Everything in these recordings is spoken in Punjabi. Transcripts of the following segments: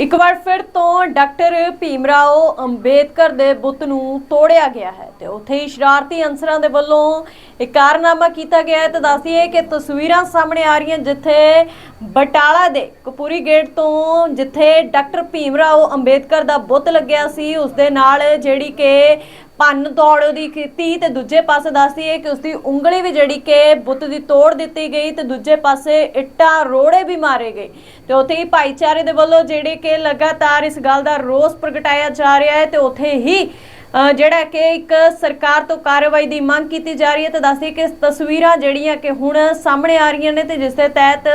ਇੱਕ ਵਾਰ ਫਿਰ ਤੋਂ ਡਾਕਟਰ ਭੀਮਰਾਓ ਅੰਬੇਦਕਰ ਦੇ ਬੁੱਤ ਨੂੰ ਤੋੜਿਆ ਗਿਆ ਹੈ ਤੇ ਉੱਥੇ ਹੀ ਸ਼ਰਾਰਤੀ ਅਨਸਰਾਂ ਦੇ ਵੱਲੋਂ ਇੱਕ ਕਾਰਨਾਮਾ ਕੀਤਾ ਗਿਆ ਹੈ। ਤੇ ਦੱਸੀਏ ਕਿ ਤਸਵੀਰਾਂ ਸਾਹਮਣੇ ਆ ਰਹੀਆਂ ਜਿੱਥੇ ਬਟਾਲਾ ਦੇ ਕਪੂਰੀ ਗੇਟ ਤੋਂ ਜਿੱਥੇ ਡਾਕਟਰ ਭੀਮਰਾਓ ਅੰਬੇਦਕਰ ਦਾ ਬੁੱਤ ਲੱਗਿਆ ਸੀ, ਉਸ ਦੇ ਨਾਲ ਜਿਹੜੀ ਕਿ ਭੰਨ ਤੋੜ ਦੀ ਕੀਤੀ ਤੇ ਦੂਜੇ ਪਾਸੇ ਦੱਸਦੀ ਹੈ ਕਿ ਉਸਦੀ ਉਂਗਲੀ ਵੀ ਜਿਹੜੀ ਕਿ ਬੁੱਤ ਦੀ ਤੋੜ ਦਿੱਤੀ ਗਈ ਤੇ ਦੂਜੇ ਪਾਸੇ ਇੱਟਾਂ ਰੋੜੇ ਵੀ ਮਾਰੇ ਗਏ। ਤੇ ਉੱਥੇ ਹੀ ਭਾਈਚਾਰੇ ਦੇ ਵੱਲੋਂ ਜਿਹੜੇ ਕਿ ਲਗਾਤਾਰ ਇਸ ਗੱਲ ਦਾ ਰੋਸ ਪ੍ਰਗਟਾਇਆ ਜਾ ਰਿਹਾ ਹੈ ਤੇ ਉੱਥੇ ਹੀ ਜਿਹੜਾ ਕਿ ਇੱਕ ਸਰਕਾਰ ਤੋਂ ਕਾਰਵਾਈ ਦੀ ਮੰਗ ਕੀਤੀ ਜਾ ਰਹੀ ਹੈ, ਤੇ ਦੱਸਦੀ ਕਿ ਤਸਵੀਰਾਂ ਜਿਹੜੀਆਂ ਕਿ ਹੁਣ ਸਾਹਮਣੇ ਆ ਰਹੀਆਂ ਨੇ, ਤੇ ਜਿਸ ਦੇ ਤਹਿਤ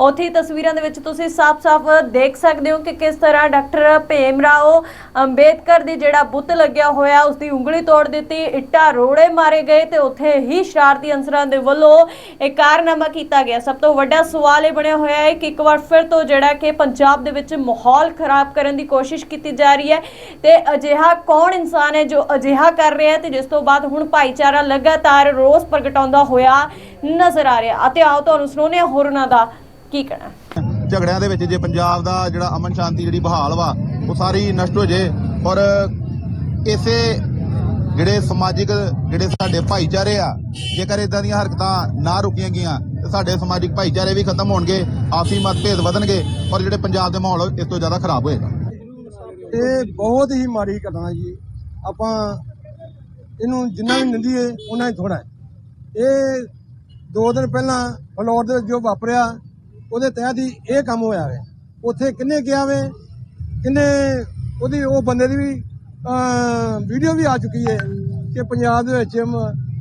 ਉੱਥੇ ਤਸਵੀਰਾਂ ਦੇ ਵਿੱਚ ਤੁਸੀਂ ਸਾਫ਼-ਸਾਫ਼ ਦੇਖ ਸਕਦੇ ਹੋ ਕਿ ਕਿਸ ਤਰ੍ਹਾਂ ਡਾਕਟਰ ਭੇਮ ਰਾਓ ਅੰਬੇਦਕਰ ਦੀ ਜਿਹੜਾ ਬੁੱਤ ਲੱਗਿਆ ਹੋਇਆ, ਉਸ ਦੀ ਉਂਗਲੀ ਤੋੜ ਦਿੱਤੀ, ਇੱਟਾਂ ਰੋੜੇ ਮਾਰੇ ਗਏ, ਤੇ ਉੱਥੇ ਹੀ ਸ਼ਰਾਰਤੀ ਅਨਸਰਾਂ ਦੇ ਵੱਲੋਂ ਇਹ ਕਾਰਨਾਮਾ ਕੀਤਾ ਗਿਆ। ਸਭ ਤੋਂ ਵੱਡਾ ਸਵਾਲ ਇਹ ਬਣਿਆ ਹੋਇਆ ਹੈ ਕਿ ਇੱਕ ਵਾਰ ਫਿਰ ਤੋਂ ਜਿਹੜਾ ਕਿ ਪੰਜਾਬ ਦੇ ਵਿੱਚ ਮਾਹੌਲ ਖਰਾਬ ਕਰਨ ਦੀ ਕੋਸ਼ਿਸ਼ ਕੀਤੀ ਜਾ ਰਹੀ ਹੈ, ਤੇ ਅਜਿਹਾ ਕੌਣ ਇਨਸਾਨ ਹੈ ਜੋ ਅਜਿਹਾ ਕਰ ਰਿਹਾ ਹੈ ਤੇ ਜਿਸ ਤੋਂ ਬਾਅਦ ਹੁਣ ਭਾਈਚਾਰਾ ਲਗਾਤਾਰ ਰੋਸ ਪ੍ਰਗਟਾਉਂਦਾ ਹੋਇਆ ਨਜ਼ਰ ਆ ਰਿਹਾ। ਅਤੇ ਆਓ ਤੁਹਾਨੂੰ ਸੁਣਾਉਂਦੇ ਹਾਂ ਹੋਰ ਉਹਨਾਂ ਦਾ ਕੀ ਕਹਿਣਾ। ਝਗੜਿਆਂ ਦੇ ਵਿੱਚ ਜੇ ਪੰਜਾਬ ਦਾ ਜਿਹੜਾ ਅਮਨ ਸ਼ਾਂਤੀ ਜਿਹੜੀ ਬਹਾਲ ਵਾ ਉਹ ਸਾਰੀ ਨਸ਼ਟ ਹੋ ਜੇ। ਔਰ ਇਸੇ ਜਿਹੜੇ ਸਮਾਜਿਕ ਜਿਹੜੇ ਸਾਡੇ ਭਾਈਚਾਰੇ ਆ ਜੇਕਰ ਇਦਾਂ ਦੀਆਂ ਹਰਕਤਾਂ ਨਾ ਰੁਕੀਆਂ ਗਈਆਂ ਤੇ ਸਾਡੇ ਸਮਾਜਿਕ ਭਾਈਚਾਰੇ ਵੀ ਖਤਮ ਹੋਣਗੇ ਆਪਸੀ ਮਤਭੇਦ ਵਧਣਗੇ ਔਰ ਜਿਹੜੇ ਪੰਜਾਬ ਦੇ ਮਾਹੌਲ ਇਸ ਤੋਂ ਜ਼ਿਆਦਾ ਖਰਾਬ ਹੋਏਗਾ। ਇਹ ਬਹੁਤ ਹੀ ਮਾੜੀ ਘਟਨਾ ਜੀ। ਆਪਾਂ ਇਹਨੂੰ ਜਿੰਨਾ ਵੀ ਨਿੰਦੀਏ ਉਹਨਾਂ ਹੀ ਥੋੜਾ ਇਹ ਦੋ ਦਿਨ ਪਹਿਲਾਂ ਫਲੋਰ ਦੇ ਵਿੱਚ ਜੋ ਵਾਪਰਿਆ, ਉਹਦੇ ਤਹਿਤ ਹੀ ਇਹ ਕੰਮ ਹੋਇਆ ਵੇ। ਉੱਥੇ ਕਿੰਨੇ ਗਿਆ ਵੇ, ਕਿੰਨੇ ਉਹਦੀ, ਉਹ ਬੰਦੇ ਦੀ ਵੀ ਵੀਡੀਓ ਵੀ ਆ ਚੁੱਕੀ ਹੈ ਕਿ ਪੰਜਾਬ ਦੇ ਵਿੱਚ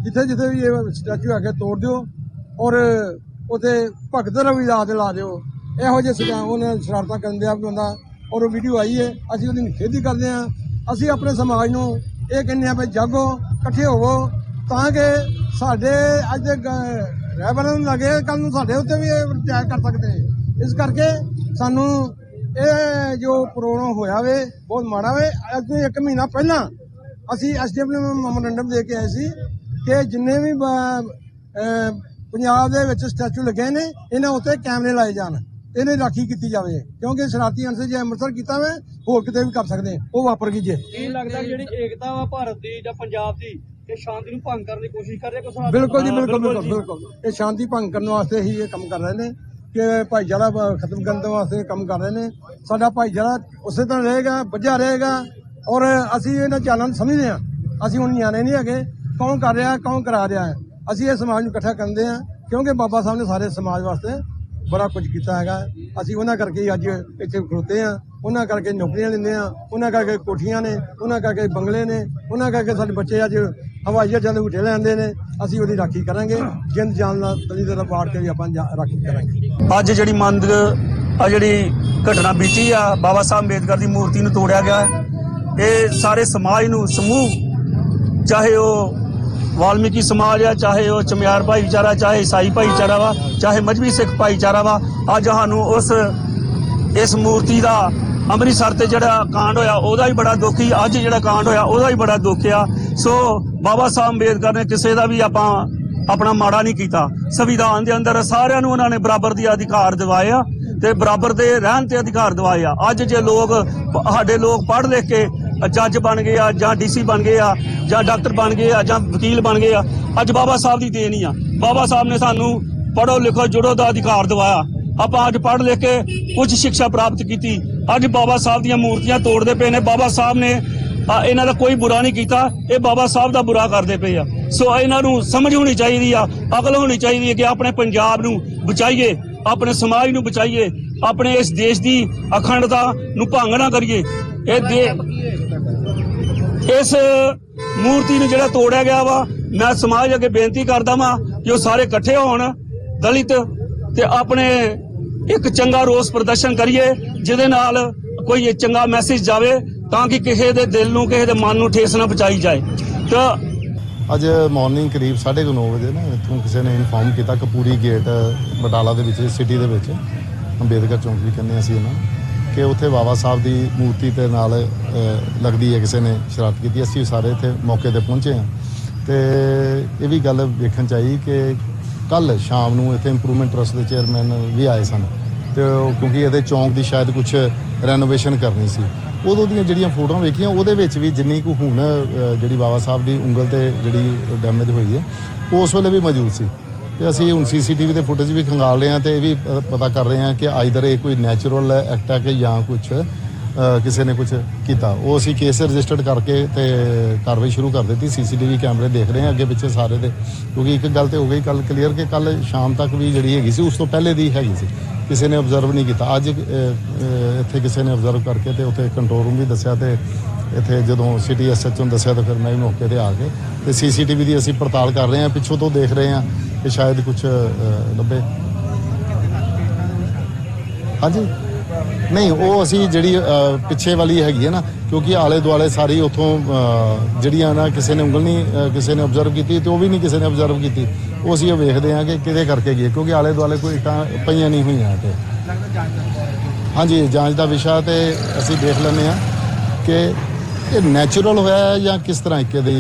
ਜਿੱਥੇ ਜਿੱਥੇ ਵੀ ਇਹ ਸਟੈਚੂ ਆ ਕੇ ਤੋੜ ਦਿਓ ਔਰ ਉਥੇ ਭਗਤ ਰਵਿਦਾਸ ਦੇ ਲਾ ਦਿਓ। ਇਹੋ ਜਿਹੇ ਸਜ਼ਾ ਉਹਨਾਂ ਸ਼ਰਾਰਤਾਂ ਕਰਨ ਦੇ ਆ ਬੰਦਾ ਔਰ ਉਹ ਵੀਡੀਓ ਆਈ ਹੈ। ਅਸੀਂ ਉਹਦੀ ਨਿਖੇਧੀ ਕਰਦੇ ਹਾਂ। ਅਸੀਂ ਆਪਣੇ ਸਮਾਜ ਨੂੰ ਇਹ ਕਹਿੰਦੇ ਆ ਵੀ ਜਾਗੋ, ਇਕੱਠੇ ਹੋਵੋ, ਤਾਂ ਕਿ ਸਾਡੇ ਅੱਜ ਦੇ ਗ- ਰਹਿਬਰਾਂ ਨੂੰ ਲੱਗੇ ਕੱਲ ਨੂੰ ਸਾਡੇ ਉੱਤੇ ਵੀ ਇਹ ਅਟੈਕ ਕਰ ਸਕਦੇ ਨੇ। ਇਸ ਕਰਕੇ ਸਾਨੂੰ ਇਹ ਜੋ ਪ੍ਰੋਗਰਾਮ ਹੋਇਆ ਵੇ, ਬਹੁਤ ਮਾੜਾ ਵੇ, ਅੱਜ ਤੋਂ ਇੱਕ ਮਹੀਨਾ ਪਹਿਲਾਂ ਅਸੀਂ ਐਸਡੀਐਮ ਨੂੰ ਮੈਮੋਰੰਡਮ ਦੇ ਕੇ ਆਏ ਸੀ ਕਿ ਜਿੰਨੇ ਵੀ ਪੰਜਾਬ ਦੇ ਵਿੱਚ ਸਟੈਚੂ ਲੱਗੇ ਨੇ, ਇਹਨਾਂ ਉੱਤੇ ਕੈਮਰੇ ਲਾਏ ਜਾਣ। ਇਹਨੇ ਰਾਖੀ ਕੀਤੀ ਜਾਵੇ। ਕਿਉਂਕਿ ਸ਼ਰਾਰਤੀ ਅੰਸਰ ਜੇ ਅੰਮ੍ਰਿਤਸਰ ਕੀਤਾ ਵੇ ਹੋਰ ਕਿਤੇ ਵੀ ਕਰ ਸਕਦੇ। ਉਹ ਵਾਪਰ ਗਈ ਜੇ। ਕੀ ਲੱਗਦਾ ਕਿ ਜਿਹੜੀ ਏਕਤਾ ਵਾ ਭਾਰਤ ਦੀ ਜਾਂ ਪੰਜਾਬ ਦੀ ਇਹ ਸ਼ਾਂਤੀ ਨੂੰ ਭੰਗ ਕਰਨ ਦੀ ਕੋਸ਼ਿਸ਼ ਕਰ ਰਿਹਾ ਕੁਛ ਹੱਦ ਬਿਲਕੁਲ ਜੀ ਬਿਲਕੁਲ। ਬਿਲਕੁਲ ਇਹ ਸ਼ਾਂਤੀ ਭੰਗ ਕਰਨ ਵਾਸਤੇ ਹੀ ਇਹ ਕੰਮ ਕਰ ਰਹੇ ਨੇ ਕਿ ਭਾਈਚਾਰਾ ਖਤਮ ਕਰਨ ਦੇ ਵਾਸਤੇ ਕੰਮ ਕਰ ਰਹੇ ਨੇ। ਸਾਡਾ ਭਾਈਚਾਰਾ ਉਸੇ ਤਰ੍ਹਾਂ ਰਹੇਗਾ ਵੱਜਾ ਰਹੇਗਾ ਔਰ ਅਸੀਂ ਇਹਨਾਂ ਚਾਲਾਂ ਨੂੰ ਸਮਝਦੇ ਹਾਂ। ਅਸੀਂ ਹੁਣ ਨਿਆਣੇ ਨਹੀਂ ਹੈਗੇ। ਕੌਣ ਕਰ ਰਿਹਾ ਕੌਣ ਕਰਾ ਰਿਹਾ ਅਸੀਂ ਇਹ ਸਮਾਜ ਨੂੰ ਇਕੱਠਾ ਕਰਦੇ ਹਾਂ। ਕਿਉਂਕਿ ਬਾਬਾ ਸਾਹਿਬ ਨੇ ਸਾਰੇ ਸਮਾਜ ਵਾਸਤੇ ਬੜਾ ਕੁਝ ਕੀਤਾ ਹੈਗਾ। ਅਸੀਂ ਉਹਨਾਂ ਕਰਕੇ ਹੀ ਅੱਜ ਇੱਥੇ ਖੜੋਤੇ ਆ ਉਹਨਾਂ ਕਰਕੇ ਨੌਕਰੀਆਂ ਲੈਂਦੇ ਆ ਉਹਨਾਂ ਕਰਕੇ ਕੋਠੀਆਂ ਨੇ, ਉਹਨਾਂ ਕਰਕੇ ਬੰਗਲੇ ਨੇ, ਉਹਨਾਂ ਕਰਕੇ ਸਾਡੇ ਬੱਚੇ ਅੱਜ ਹਵਾਈ ਜਹਾਜ਼ਾਂ ਦੇ ਝੂਟੇ ਲੈਂਦੇ ਨੇ। ਅਸੀਂ ਉਹਦੀ ਰਾਖੀ ਕਰਾਂਗੇ। ਜਿੰਦ ਜਾਨ ਦਾ ਤਲੀ ਦਾ ਪਾੜ ਕੇ ਵੀ ਆਪਾਂ ਜਾ- ਰਾਖੀ ਕਰਾਂਗੇ। ਅੱਜ ਜਿਹੜੀ ਮੰਦ, ਆ ਜਿਹੜੀ ਘਟਨਾ ਬੀਤੀ ਆ, ਬਾਬਾ ਸਾਹਿਬ ਅੰਬੇਦਕਰ ਦੀ ਮੂਰਤੀ ਨੂੰ ਤੋੜਿਆ ਗਿਆ। ਇਹ ਸਾਰੇ ਸਮਾਜ ਨੂੰ, ਸਮੂਹ, ਚਾਹੇ ਉਹ ਵਾਲਮੀਕੀ ਸਮਾਜ ਆ, ਚਾਹੇ ਉਹ ਚਮਿਆਰ ਭਾਈਚਾਰਾ, ਚਾਹੇ ਈਸਾਈ ਭਾਈਚਾਰਾ ਵਾ, ਚਾਹੇ ਮਜਬੀ ਸਿੱਖ ਭਾਈਚਾਰਾ ਵਾ ਅੱਜ ਸਾਨੂੰ ਉਸ, ਇਸ ਮੂਰਤੀ ਦਾ ਅੰਮ੍ਰਿਤਸਰ ਤੇ ਜਿਹੜਾ ਕਾਂਡ ਹੋਇਆ, ਉਹਦਾ ਹੀ ਬੜਾ ਦੁੱਖ ਸੀ ਅੱਜ ਜਿਹੜਾ ਕਾਂਡ ਹੋਇਆ, ਉਹਦਾ ਹੀ ਬੜਾ ਦੁੱਖ ਆ। ਸੋ ਬਾਬਾ ਸਾਹਿਬ ਅੰਬੇਦਕਰ ਨੇ ਕਿਸੇ ਦਾ ਵੀ ਆਪਾਂ ਆਪਣਾ ਮਾੜਾ ਨਹੀਂ ਕੀਤਾ। ਸੰਵਿਧਾਨ ਦੇ ਅੰਦਰ ਸਾਰਿਆਂ ਨੂੰ ਉਹਨਾਂ ਨੇ ਬਰਾਬਰ ਦੀ ਅਧਿਕਾਰ ਦਿਵਾਏ ਆ ਤੇ ਬਰਾਬਰ ਦੇ ਰਹਿਣ ਤੇ ਅਧਿਕਾਰ ਦਿਵਾਏ ਆ। ਅੱਜ ਜੇ ਲੋਕ, ਸਾਡੇ ਲੋਕ ਪੜ੍ਹ ਲਿਖ ਕੇ ਜੱਜ ਬਣ ਗਏ ਆ, ਜਾਂ ਡੀਸੀ ਬਣ ਗਏ ਆ, ਜਾਂ ਡਾਕਟਰ ਬਣ ਗਏ ਆ, ਜਾਂ ਵਕੀਲ ਬਣ ਗਏ ਆ। ਅੱਜ ਬਾਬਾ ਸਾਹਿਬ ਦੀ ਦੇਣ ਹੀ ਆ। ਬਾਬਾ ਸਾਹਿਬ ਨੇ ਸਾਨੂੰ ਪੜ੍ਹੋ ਲਿਖੋ ਜੁੜੋ ਦਾ ਅਧਿਕਾਰ ਦਿਵਾਇਆ। ਆਪਾਂ ਅੱਜ ਪੜ੍ਹ ਲਿਖ ਕੇ ਉੱਚ ਸਿੱਖਿਆ ਪ੍ਰਾਪਤ ਕੀਤੀ। ਅੱਜ ਬਾਬਾ ਸਾਹਿਬ ਦੀਆਂ ਮੂਰਤੀਆਂ ਤੋੜਦੇ ਪਏ ਨੇ। ਬਾਬਾ ਸਾਹਿਬ ਨੇ ਇਹਨਾਂ ਦਾ ਕੋਈ ਬੁਰਾ ਨਹੀਂ ਕੀਤਾ। ਇਹ ਬਾਬਾ ਸਾਹਿਬ ਦਾ ਬੁਰਾ ਕਰਦੇ ਪਏ ਆ। ਸੋ ਇਹਨਾਂ ਨੂੰ ਸਮਝ ਹੋਣੀ ਚਾਹੀਦੀ ਆ, ਅਕਲ ਹੋਣੀ ਚਾਹੀਦੀ ਹੈ ਕਿ ਆਪਣੇ ਪੰਜਾਬ ਨੂੰ ਬਚਾਈਏ, ਆਪਣੇ ਸਮਾਜ ਨੂੰ ਬਚਾਈਏ, ਆਪਣੇ ਇਸ ਦੇਸ਼ ਦੀ ਅਖੰਡਤਾ ਨੂੰ ਭੰਗ ਨਾ ਕਰੀਏ। ਇਹ ਦੇ ਇਸ ਮੂਰਤੀ ਨੂੰ ਜਿਹੜਾ ਤੋੜਿਆ ਗਿਆ ਵਾ, ਮੈਂ ਸਮਾਜ ਅੱਗੇ ਬੇਨਤੀ ਕਰਦਾ ਵਾਂ ਕਿ ਉਹ ਸਾਰੇ ਇਕੱਠੇ ਹੋਣ, ਦਲਿਤ ਤੇ ਆਪਣੇ ਇੱਕ ਚੰਗਾ ਰੋਸ ਪ੍ਰਦਰਸ਼ਨ ਕਰੀਏ, ਜਿਹਦੇ ਨਾਲ ਕੋਈ ਚੰਗਾ ਮੈਸੇਜ ਜਾਵੇ ਤਾਂ ਕਿ ਕਿਸੇ ਦੇ ਦਿਲ ਨੂੰ, ਕਿਸੇ ਦੇ ਮਨ ਨੂੰ ਠੇਸ ਨਾ ਪਹੁੰਚਾਈ ਜਾਏ। ਤਾਂ ਅੱਜ ਮਾਰਨਿੰਗ ਕਰੀਬ 9:30 ਵਜੇ ਨਾ, ਇੱਥੋਂ ਕਿਸੇ ਨੇ ਇਨਫੋਰਮ ਕੀਤਾ, ਕਪੂਰੀ ਗੇਟ ਬਟਾਲਾ ਦੇ ਵਿੱਚ ਸਿਟੀ ਦੇ ਵਿੱਚ, ਅੰਬੇਦਕਰ ਚੌਂਕ ਵੀ ਕਹਿੰਦੇ ਅਸੀਂ ਇਹਨਾਂ ਕਿ ਉੱਥੇ ਬਾਬਾ ਸਾਹਿਬ ਦੀ ਮੂਰਤੀ ਦੇ ਨਾਲ ਲੱਗਦੀ ਹੈ ਕਿਸੇ ਨੇ ਸ਼ਰਾਰਤ ਕੀਤੀ। ਅਸੀਂ ਸਾਰੇ ਇੱਥੇ ਮੌਕੇ ਤੇ ਪਹੁੰਚੇ ਹਾਂ। ਤੇ ਇਹ ਵੀ ਗੱਲ ਵੇਖਣ ਚਾਹੀ ਕਿ ਕੱਲ ਸ਼ਾਮ ਨੂੰ ਇੱਥੇ ਇੰਪਰੂਵਮੈਂਟ ਟਰਸਟ ਦੇ ਚੇਅਰਮੈਨ ਵੀ ਆਏ ਸਨ। ਤੇ ਉਹ ਕਿਉਂਕਿ ਇਹਦੇ ਚੌਂਕ ਦੀ ਸ਼ਾਇਦ ਕੁਝ ਰੈਨੋਵੇਸ਼ਨ ਕਰਨੀ ਸੀ। ਉਦੋਂ ਦੀਆਂ ਜਿਹੜੀਆਂ ਫੋਟੋਆਂ ਵੇਖੀਆਂ, ਉਹਦੇ ਵਿੱਚ ਵੀ ਜਿੰਨੀ ਕੁ ਹੁਣ ਜਿਹੜੀ ਬਾਬਾ ਸਾਹਿਬ ਦੀ ਉਂਗਲ ਤੇ ਜਿਹੜੀ ਡੈਮੇਜ ਹੋਈ ਹੈ, ਉਸ ਵੇਲੇ ਵੀ ਮੌਜੂਦ ਸੀ। ਤੇ ਅਸੀਂ ਹੁਣ ਸੀਸੀਟੀਵੀ ਦੇ ਫੁਟੇਜ ਵੀ ਖੰਗਾਲ ਰਹੇ ਹਾਂ ਤੇ ਇਹ ਵੀ ਪਤਾ ਕਰ ਰਹੇ ਹਾਂ ਕਿ ਆਈਦਰ ਇਹ ਕੋਈ ਨੈਚੁਰਲ ਐਕਟ ਹੈ ਕਿ ਜਾਂ ਕੁਝ ਕਿਸੇ ਨੇ ਕੁਝ ਕੀਤਾ। ਉਹ ਅਸੀਂ ਕੇਸ ਰਜਿਸਟਰਡ ਕਰਕੇ ਤੇ ਕਾਰਵਾਈ ਸ਼ੁਰੂ ਕਰ ਦਿੱਤੀ। ਸੀਸੀਟੀਵੀ ਕੈਮਰੇ ਦੇਖ ਰਹੇ ਹਾਂ ਅੱਗੇ ਪਿੱਛੇ ਸਾਰੇ ਦੇ। ਕਿਉਂਕਿ ਇੱਕ ਗੱਲ ਤੇ ਹੋ ਗਈ ਕੱਲ ਕਲੀਅਰ ਕਿ ਕੱਲ ਸ਼ਾਮ ਤੱਕ ਵੀ ਜਿਹੜੀ ਹੈਗੀ ਸੀ, ਉਸ ਤੋਂ ਪਹਿਲੇ ਦੀ ਹੈਗੀ ਸੀ। ਕਿਸੇ ਨੇ ਆਬਜ਼ਰਵ ਨਹੀਂ ਕੀਤਾ। ਅੱਜ ਇੱਥੇ ਕਿਸੇ ਨੇ ਆਬਜ਼ਰਵ ਕਰਕੇ ਤੇ ਉੱਥੇ ਕੰਟਰੋਲ ਰੂਮ ਵੀ ਦੱਸਿਆ ਤੇ ਇੱਥੇ ਜਦੋਂ ਸਿਟੀ ਐਸਐਚਓ ਨੂੰ ਦੱਸਿਆ ਤਾਂ ਫਿਰ ਮੈਂ ਵੀ ਮੌਕੇ ਤੇ ਆ ਕੇ ਤੇ ਸੀਸੀਟੀਵੀ ਦੀ ਅਸੀਂ ਪੜਤਾਲ ਕਰ ਰਹੇ ਹਾਂ। ਪਿੱਛੋਂ ਤੋਂ ਦੇਖ ਰਹੇ ਹਾਂ ਕਿ ਸ਼ਾਇਦ ਕੁਝ ਲੱਭੇ। ਹਾਂਜੀ? ਨਹੀਂ, ਉਹ ਅਸੀਂ ਜਿਹੜੀ ਪਿੱਛੇ ਵਾਲੀ ਹੈਗੀ ਹੈ ਨਾ, ਕਿਉਂਕਿ ਆਲੇ ਦੁਆਲੇ ਸਾਰੀ ਉਥੋਂ ਜਿਹੜੀਆਂ ਨਾ ਕਿਸੇ ਨੇ ਉਂਗਲ ਨਹੀਂ ਕਿਸੇ ਨੇ ਆਬਜ਼ਰਵ ਕੀਤੀ ਤੇ ਉਹ ਵੀ ਨਹੀਂ ਕਿਸੇ ਨੇ ਆਬਜ਼ਰਵ ਕੀਤੀ। ਉਹ ਅਸੀਂ ਇਹ ਵੇਖਦੇ ਹਾਂ ਕਿ ਕਿਹਦੇ ਕਰਕੇ ਗਈ ਕਿਉਂਕਿ ਆਲੇ ਦੁਆਲੇ ਕੋਈ ਇੱਟਾਂ ਪਈਆਂ ਨਹੀਂ ਹੋਈਆਂ ਤੇ ਹਾਂਜੀ, ਜਾਂਚ ਦਾ ਵਿਸ਼ਾ ਤੇ ਅਸੀਂ ਦੇਖ ਲੈਂਦੇ ਹਾਂ ਕਿ ਇਹ ਨੈਚੁਰਲ ਹੋਇਆ ਜਾਂ ਕਿਸ ਤਰ੍ਹਾਂ ਇੱਕ ਦੀ